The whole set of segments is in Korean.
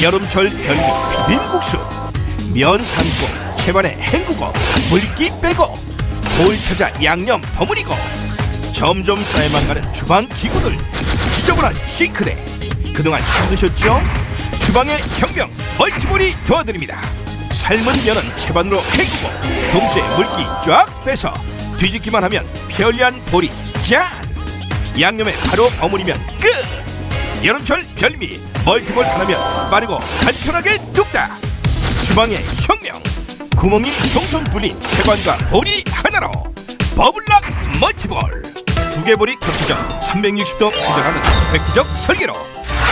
여름철 별미 민국수 면 삶고 채반에 헹구고 물기 빼고 볼 찾아 양념 버무리고 점점 쌓여만 가는 주방 기구들 지저분한 싱크대. 그동안 힘드셨죠? 주방의 혁명 멀티볼이 도와드립니다. 삶은 면은 채반으로 헹구고 동시에 물기 쫙 빼서 뒤집기만 하면 편리한 볼이 짠! 양념에 바로 버무리면 끝! 여름철 별미 멀티볼 하나면 빠르고 간편하게 뚝딱. 주방의 혁명. 구멍이 송송 뚫린 채반과 볼이 하나로 버블락 멀티볼. 두 개 볼이 겹쳐져 360도 회전하는 획기적 설계로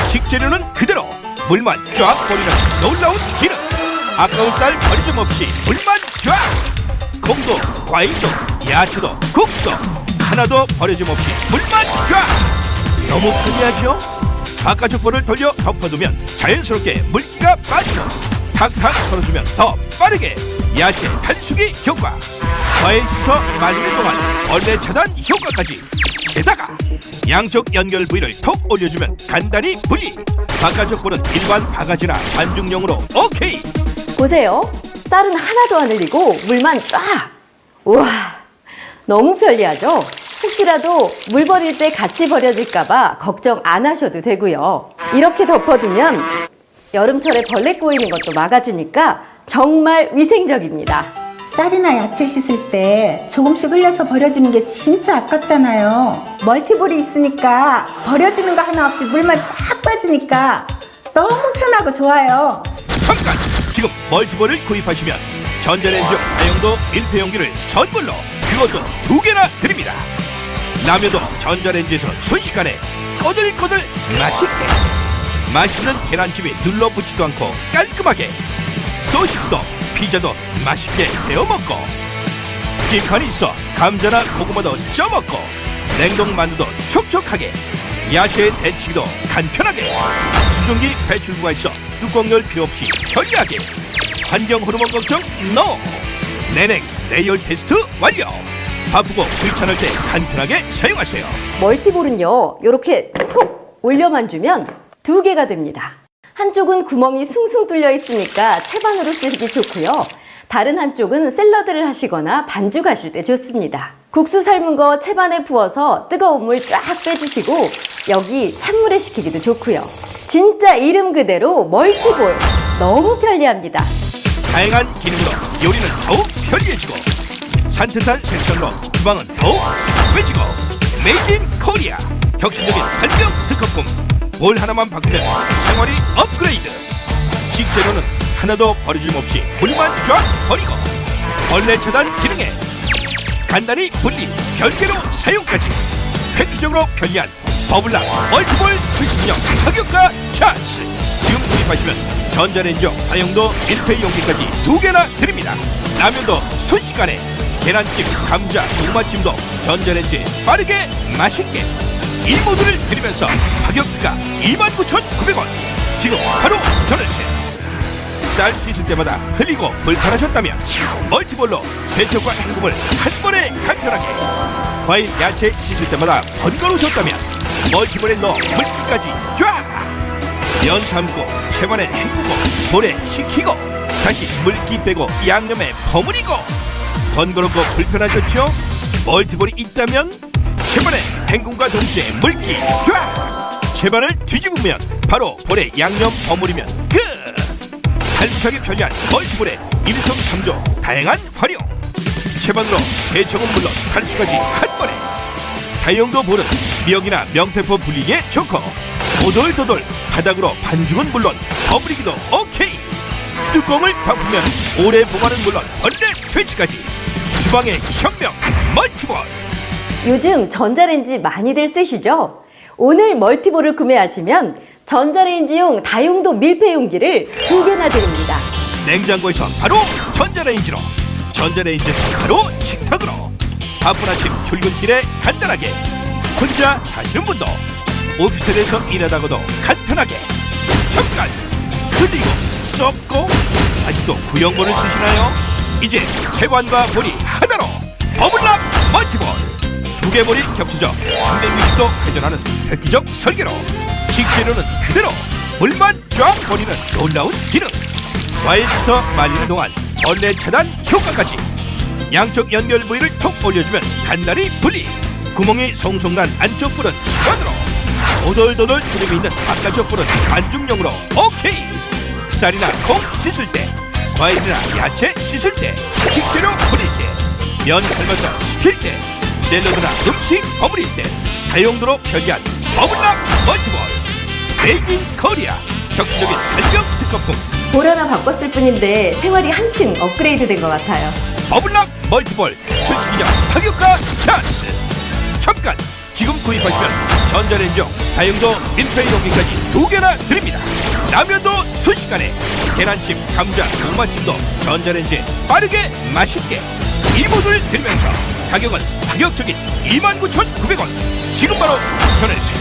식재료는 그대로 물만 쫙 버리는 놀라운 기능 아까운 쌀 버리점 없이 물만 쫙. 콩도 과일도 야채도 국수도 하나도 버려짐 없이 물만 쫙. 너무 편리하죠? 바깥쪽 볼을 돌려 덮어두면 자연스럽게 물기가 빠지고 탁탁 털어주면 더 빠르게 야채 단수기 효과 과일 씻어 말리는 동안 벌레 차단 효과까지 게다가 양쪽 연결 부위를 톡 올려주면 간단히 분리 바깥쪽 볼은 일반 바가지나 반죽용으로 오케이 보세요. 쌀은 하나도 안 흘리고 물만 쫙. 우와, 너무 편리하죠? 혹시라도 물 버릴 때 같이 버려질까봐 걱정 안 하셔도 되고요. 이렇게 덮어두면 여름철에 벌레 꼬이는 것도 막아주니까 정말 위생적입니다. 쌀이나 야채 씻을 때 조금씩 흘려서 버려지는 게 진짜 아깝잖아요. 멀티볼이 있으니까 버려지는 거 하나 없이 물만 쫙 빠지니까 너무 편하고 좋아요. 잠깐! 지금 멀티볼을 구입하시면 전자레인지 다용도 밀폐용기를 선물로 그것도 두 개나 드립니다. 라면도 전자레인지에서 순식간에 꼬들꼬들 맛있게 맛있는 계란찜에 눌러붙지도 않고 깔끔하게 소시지도 피자도 맛있게 데워 먹고 찜판이 있어 감자나 고구마도 쪄 먹고 냉동 만두도 촉촉하게 야채 데치기도 간편하게 수증기 배출구가 있어 뚜껑 열 필요 없이 편리하게 환경 호르몬 걱정 NO. 내냉 내열 테스트 완료 바쁘고 귀찮을 때 간편하게 사용하세요 멀티볼은요, 이렇게 톡 올려만 주면 두 개가 됩니다. 한쪽은 구멍이 숭숭 뚫려 있으니까 채반으로 쓰기 좋고요. 다른 한쪽은 샐러드를 하시거나 반죽하실 때 좋습니다. 국수 삶은 거 채반에 부어서 뜨거운 물 쫙 빼주시고 여기 찬물에 식히기도 좋고요. 진짜 이름 그대로 멀티볼 너무 편리합니다. 다양한 기능으로 요리는 더욱 편리해지고 산뜻한 색깔로 주방은 더욱 상쾌해지고 메이드 인 코리아 혁신적인 발명 특허품. 볼 하나만 바꾸면 생활이 업그레이드. 식재료는 하나도 버리짐 없이 물만 쫙 버리고 벌레 차단 기능에 간단히 분리 별개로 사용까지 획기적으로 편리한 버블락 멀티볼 70년 가격과 찬스. 지금 구입하시면 전자레인지용 다용도 밀폐용기까지 두 개나 드립니다. 라면도 순식간에 계란찜, 감자, 고구마찜도 전자레인지에 빠르게 맛있게 이 모두를 드리면서 가격가 29,900원. 지금 바로 전화주세요. 쌀 씻을 때마다 흘리고 불편하셨다면 멀티볼로 세척과 헹굼을 한 번에 간편하게. 과일 야채 씻을 때마다 번거로우셨다면 멀티볼에 넣어 물기까지 쫙 면 삶고 채반에 헹구고 볼에 식히고 다시 물기 빼고 양념에 버무리고 번거롭고 불편하셨죠? 멀티볼이 있다면 채반에 헹굼과 동시에 물기 쫙! 채반을 뒤집으면 바로 볼에 양념 버무리면 끝! 탈부착이 편리한 멀티볼의 일석삼조 다양한 활용! 채반으로 세척은 물론 탈수까지 한 번에 다용도 볼은 미역이나 명태포 불리기에 좋고 오돌도돌 바닥으로 반죽은 물론 버무리기도 오케이! 뚜껑을 덮으면 오래 보관은 물론 벌레 퇴치까지 주방의 혁명 멀티볼 요즘 전자레인지 많이들 쓰시죠? 오늘 멀티볼을 구매하시면 전자레인지용 다용도 밀폐용기를 두 개나 드립니다. 냉장고에서 바로 전자레인지로 전자레인지에서 바로 식탁으로 바쁜 아침 출근길에 간단하게 혼자 사시는 분도 오피스텔에서 일하다가도 간편하게 젓갈 흘리고 썩고 아직도 구형본을 쓰시나요? 이제 채관과 볼이 하나로 버블락 멀티볼. 두 개 볼이 겹쳐져 360도 회전하는 획기적 설계로 식재료는 그대로 물만 쫙 버리는 놀라운 기능. 과일 씻어 말리는 동안 벌레 차단 효과까지 양쪽 연결 부위를 톡 올려주면 간단히 분리. 구멍이 송송 난 안쪽 불은 시간으로 오돌도돌 주름이 있는 바깥쪽 불은 반죽용으로 오케이. 쌀이나 콩 씻을 때 과일이나 야채 씻을 때 식재료 뿌릴 때 면 삶아서 식힐 때 샐러드나 음식 버무릴 때 다용도로 편리한 버블락 멀티볼 메이드 인 코리아 혁신적인 발명 특허품 볼 하나 바꿨을 뿐인데 생활이 한층 업그레이드 된 것 같아요. 버블락 멀티볼 출시기념 가격과 찬스 잠깐 지금 구입하시면 전자레인지용 다용도 밀폐 용기까지 두 개나 드립니다. 라면도 순식간에 계란찜 감자 고구마찜도 전자레인지에 빠르게 맛있게 이모들 드리면서 가격은 파격적인 29,900원. 지금 바로 전화주세요